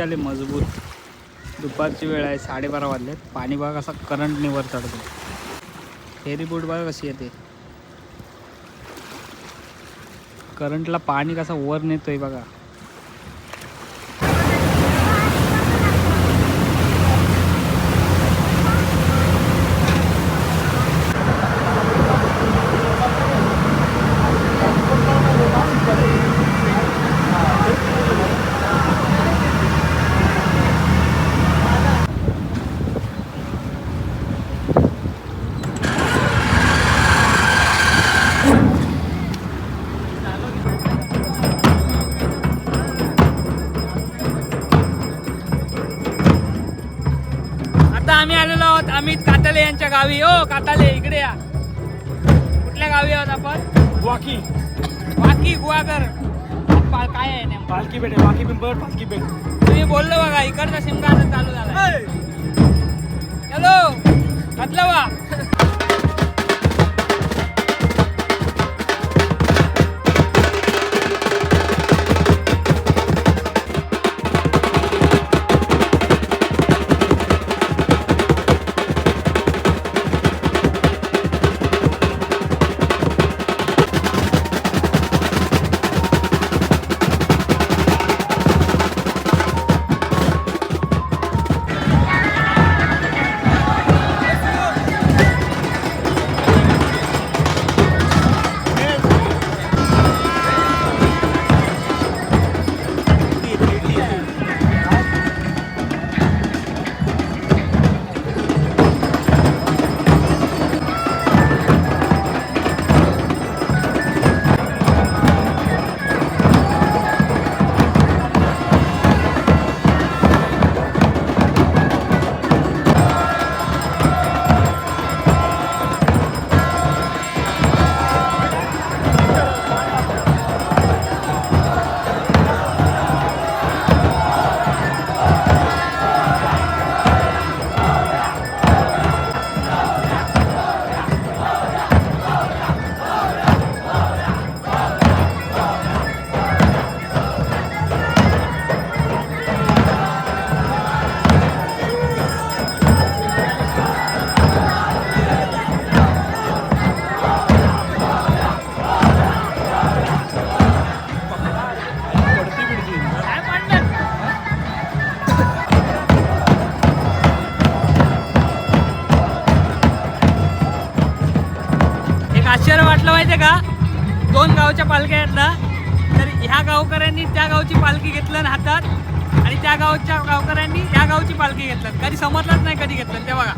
आले मजबूत. दुपारची वेळ आहे साडेबारा वाजले पाणी बघा असा करंट निवर चढतो. फेरी बोट बघा कशी येते. करंटला पाणी कसं वर नेतोय बघा. आहोत अमित काताले यांच्या गावी. ओ काताले इकडे या. कुठल्या गावी आहोत आपण? वाकी. वाकी गुवागर पा- काय आहे नेमकं? पालखी आहे वाकी पिंपळ पालखी पेठ तुम्ही बोललो बघा इकडचा सिम कार्ड चालू झाला हॅलो घातलं वा आश्चर्य वाटलं माहितीये का? दोन गावच्या पालख्या आहेत ना तर ह्या गावकऱ्यांनी त्या गावची पालखी घेतलं ना हातात आणि त्या गावच्या गावकऱ्यांनी या गावची पालखी घेतलं कधी समजलंच नाही कधी घेतलं ते बघा.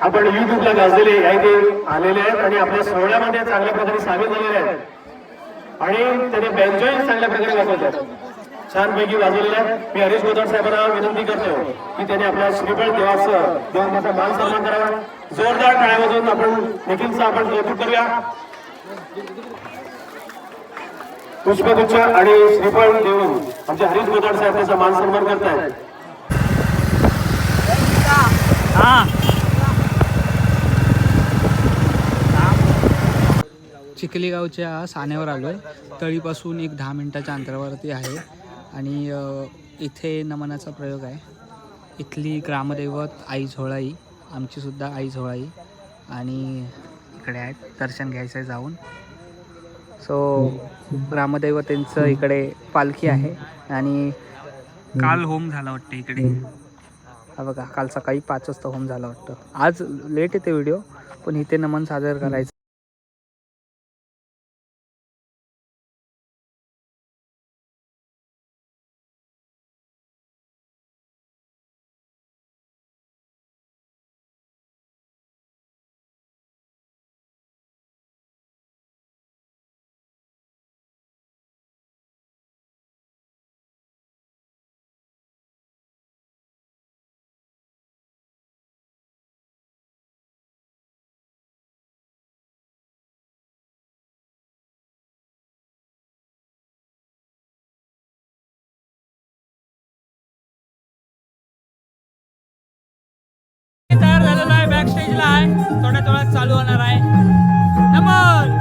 आपण युट्यूबला गाजलेले काही ते आलेले आहेत आणि आपल्या सोहळ्यामध्ये चांगल्या प्रकारे सामील झालेले आहेत. आणि त्याने बँजॉय चांगल्या प्रकारे वाजवतात. छानपैकी वाजवलेले आहेत. मी हरीश गोदड साहेबांना विनंती करतो की त्यांनी आपल्या श्रीफळ देवाचं देवाचा मान सन्मान करावा. जोरदार टाळ्या वाजवून आपण निखिलचं आपण कौतुक करूया. पुष्पगुच्छ आणि श्रीफळ देऊन आमचे हरीश गोदाड साहेब त्याचा मान सन्मान करतायत. चिखलीगावच्या साण्यावर आलो आहे तळीपासून एक दहा मिनटाच्या अंतरावरती आहे. आणि इथे नमनाचा प्रयोग आहे. इथली ग्रामदैवत आई झोळाई. आमचीसुद्धा आई झोळाई आणि इकडे आहेत दर्शन घ्यायचं आहे जाऊन सो ग्रामदैवतेंचं इकडे पालखी आहे आणि काल होम झाला वाटतं इकडे. हा बघा काल सकाळी पाच वाजता होम झाला वाटतं. आज लेट येते व्हिडिओ पण इथे नमन सादर करायचं. स्टेजला आहे. थोड्या थोड्यात चालू होणार आहे. नमन!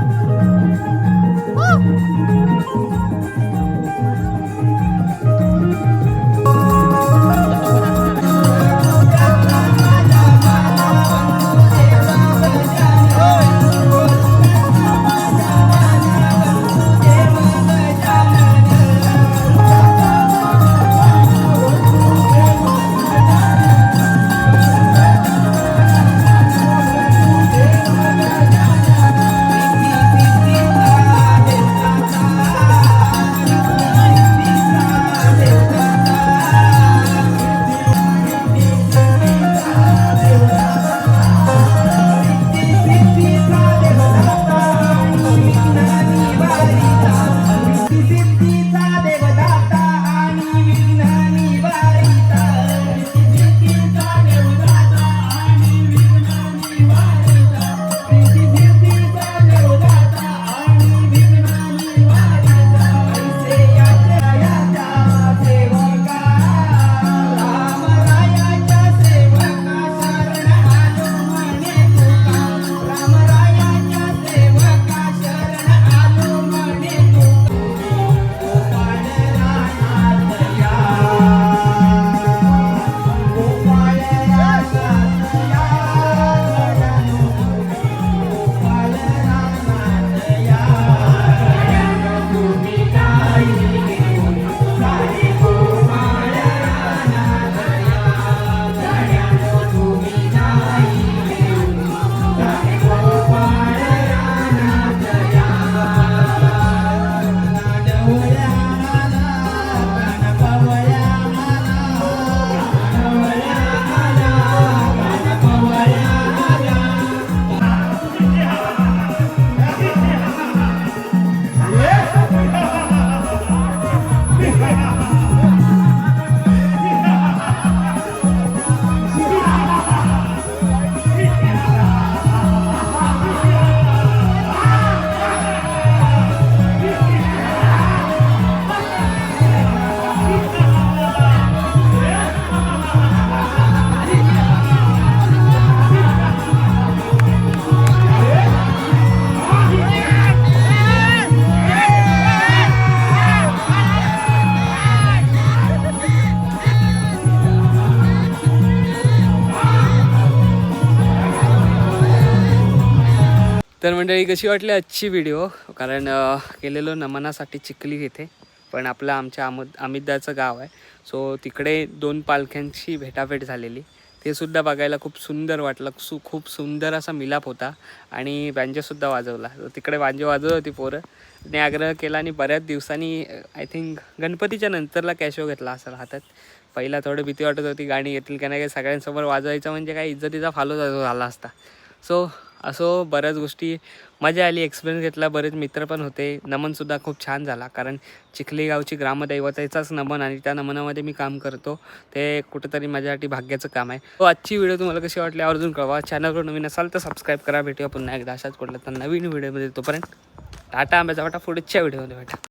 तर मंडळी कशी वाटली आजची व्हिडिओ कारण गेलेलो नमनासाठी चिखली इथे पण आपलं आमच्या अमित अमितदाचं गाव आहे. सो तिकडे दोन पालख्यांची भेटाभेट झालेली. ते सुद्धा बघायला खूप सुंदर वाटलं. सु खूप सुंदर असा मिलाप होता आणि बांजोसुद्धा वाजवला. तिकडे वांजे वाजवत होती पोरं. आणि आग्रह केला आणि बऱ्याच दिवसांनी आय थिंक गणपतीच्या नंतरला कॅशो घेतला असेल हातात. पहिला थोडी भीती वाटत होती गाणी येतील का नाही काय सगळ्यांसमोर वाजवायचं म्हणजे काही इज्जतीचा फालो झाला असता. सो असो बऱ्याच गोष्टी. मजा आली एक्सपिरियन्स घेतला बरेच मित्र पण होते. नमनसुद्धा खूप छान झाला कारण चिखली गावची ग्रामदैवताचाच नमन आणि त्या नमनामध्ये मी काम करतो. ते कुठंतरी माझ्यासाठी भाग्याचं काम आहे. तो आजची व्हिडिओ तुम्हाला कशी वाटली आवर्जून कळवा. चॅनलवर नवीन असाल तर सबस्क्राईब करा. भेटूया पुन्हा एकदा. अशाच कुठल्या तर नवीन व्हिडिओमध्ये तोपर्यंत टाटा आंब्याचा वाटा पुढच्या व्हिडिओमध्ये भेटा.